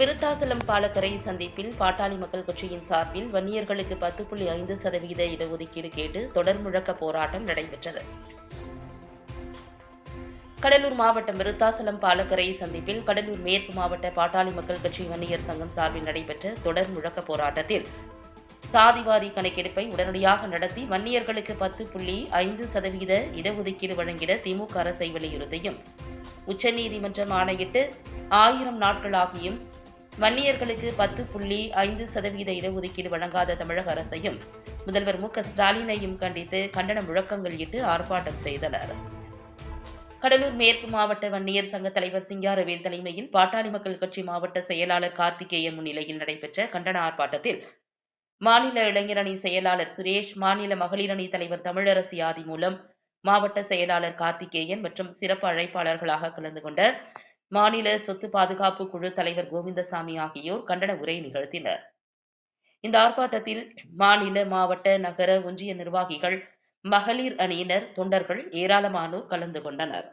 விருத்தாசலம் பாலக்கரை சந்திப்பில் பாட்டாளி மக்கள் கட்சியின் சார்பில் வன்னியர்களுக்கு பத்து புள்ளி ஐந்து சதவீத இடஒதுக்கீடு கேட்டு தொடர் முழக்க போராட்டம் நடைபெற்றது. கடலூர் மாவட்டம் விருத்தாசலம் பாலக்கரை சந்திப்பில் கடலூர் மேற்கு மாவட்ட பாட்டாளி மக்கள் கட்சி வன்னியர் சங்கம் சார்பில் நடைபெற்ற தொடர் முழக்க போராட்டத்தில் சாதிவாரி கணக்கெடுப்பை உடனடியாக நடத்தி வன்னியர்களுக்கு பத்து புள்ளி ஐந்து சதவீத இடஒதுக்கீடு வழங்கிட திமுக அரசை வலியுறுத்தியும். உச்சநீதிமன்றம் ஆணையிட்டு ஆயிரம் நாட்களாகியும் வன்னியர்களுக்கு பத்து புள்ளி ஐந்து சதவீத இடஒதுக்கீடு வழங்காத தமிழக அரசையும் முதல்வர் மு க ஸ்டாலினையும் கண்டித்து கண்டன முழக்கங்கள் இட்டு ஆர்ப்பாட்டம் செய்தனர். கடலூர் மேற்கு மாவட்ட வன்னியர் சங்க தலைவர் சிங்காரவேல் தலைமையில் பாட்டாளி மக்கள் கட்சி மாவட்ட செயலாளர் கார்த்திகேயன் முன்னிலையில் நடைபெற்ற கண்டன ஆர்ப்பாட்டத்தில் மாநில இளைஞரணி செயலாளர் சுரேஷ் மாநில மகளிரணி தலைவர் தமிழரசி ஆதி மூலம் மாவட்ட செயலாளர் கார்த்திகேயன் மற்றும் சிறப்பு அழைப்பாளர்களாக கலந்து கொண்ட மாநில சொத்து பாதுகாப்பு குழு தலைவர் கோவிந்தசாமி ஆகியோர் கண்டன உரை நிகழ்த்தினர். இந்த ஆர்ப்பாட்டத்தில் மாநில மாவட்ட நகர ஒன்றிய நிர்வாகிகள் மகளிர் அணியினர் தொண்டர்கள் ஏராளமானோர் கலந்து கொண்டனர்.